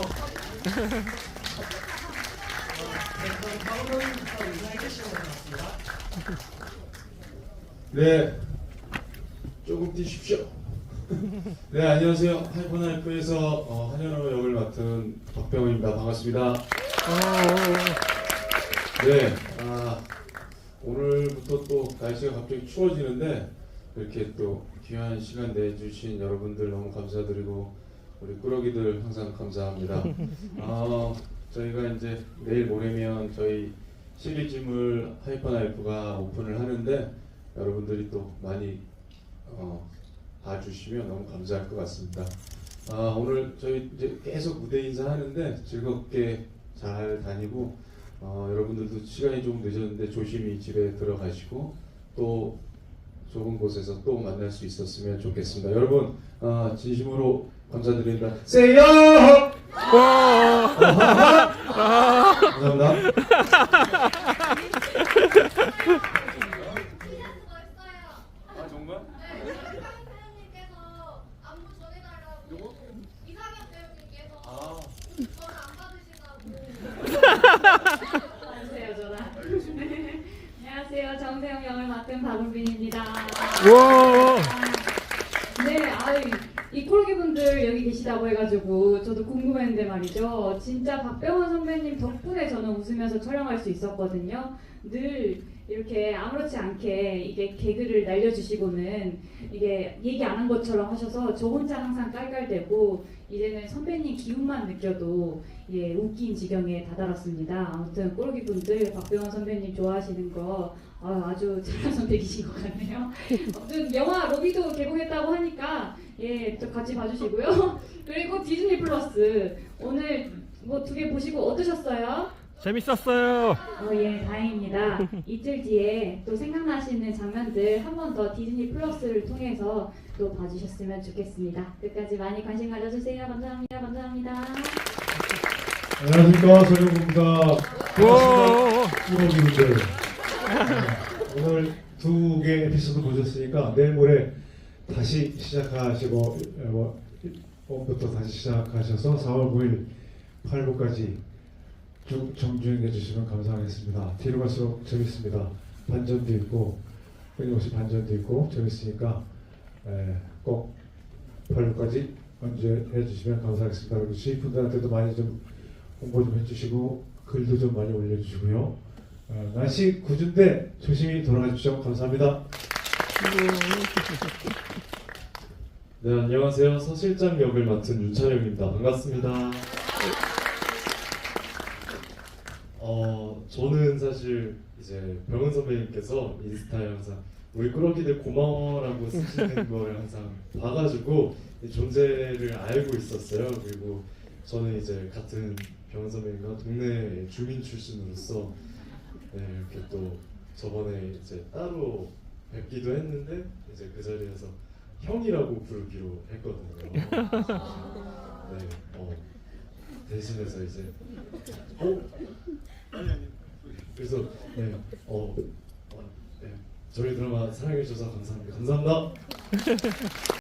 네, 조금 뛰십시오. 네, 안녕하세요. 하이퍼나이프에서 어, 한현호 역을 맡은 박병호입니다. 반갑습니다. 네, 아, 오늘부터 또 날씨가 갑자기 추워지는데 이렇게 또 귀한 시간 내주신 여러분들 너무 감사드리고 우리 꾸러기들 항상 감사합니다. 아, 저희가 이제 내일 모레면 저희 시리즈물 하이퍼나이프가 오픈을 하는데 여러분들이 또 많이 어, 봐주시면 너무 감사할 것 같습니다. 아, 오늘 저희 이제 계속 무대 인사하는데 즐겁게 잘 다니고 어, 여러분들도 시간이 좀 늦었는데 조심히 집에 들어가시고 또 좋은 곳에서 또 만날 수 있었으면 좋겠습니다. 여러분 어, 진심으로 감사드립니다. 세요! 감사합니다. 아 정말? 이상현 배우님께서 아. 전화 안 받으시다고 안녕하세요, 전화. 역을 맡은 박은빈입니다. 네, 아이, 이 콜기 분들 여기 계시다고 해가지고 저도 궁금했는데 말이죠. 진짜 박병원 선배님 덕분에 저는 웃으면서 촬영할 수 있었거든요. 늘 이렇게 아무렇지 않게 이게 개그를 날려주시고는 이게 얘기 안 한 것처럼 하셔서 저 혼자 항상 깔깔대고 이제는 선배님 기운만 느껴도 예, 웃긴 지경에 다다랐습니다. 아무튼 꼬르기 분들 박병원 선배님 좋아하시는 거 아, 아주 잘한 선택이신 것 같네요. 아무튼 영화 로비도 개봉했다고 하니까 예, 또 같이 봐주시고요. 그리고 디즈니 플러스 오늘 뭐 두 개 보시고 어떠셨어요? 재밌었어요. 어, 예, 다행입니다. 이틀 뒤에 또 생각나시는 장면들 한 번 더 디즈니 플러스를 통해서 또 봐주셨으면 좋겠습니다. 끝까지 많이 관심 가져주세요. 감사합니다. 감사합니다. 안녕하십니까. 와. 꾸러기분들 오늘 두개 에피소드 보셨으니까 내일 모레 다시 시작하시고 어, 뭐, 1번부터 다시 시작하셔서 4월 9일 8부까지 쭉 정주행해 주시면 감사하겠습니다. 뒤로 갈수록 재밌습니다. 반전도 있고 끊임없이 반전도 있고 재밌으니까 에, 꼭 8부까지 언제 해주시면 감사하겠습니다. 그리고 수익분들한테도 많이 좀 홍보 좀 해주시고 글도 좀 많이 올려주시고요. 어, 날씨 궂은데 조심히 돌아가 주시죠. 감사합니다. 네 안녕하세요 서실장 역을 맡은 윤찬영입니다 반갑습니다. 어 저는 사실 이제 병은 선배님께서 인스타에 항상 우리 꾸러기들 고마워라고 쓰시는 걸 항상 봐가지고 이 존재를 알고 있었어요. 그리고 저는 이제 같은 병은 선배님과 동네 주민 출신으로서 네, 이렇게 또 저번에 이제 따로 뵙기도 했는데 이제 그 자리에서 형이라고 부르기로 했거든요. 네, 어, 대신해서 이제 어? 그래서 네, 어, 어, 네, 저희 드라마 사랑해 주셔서 감사합니다. 감사합니다.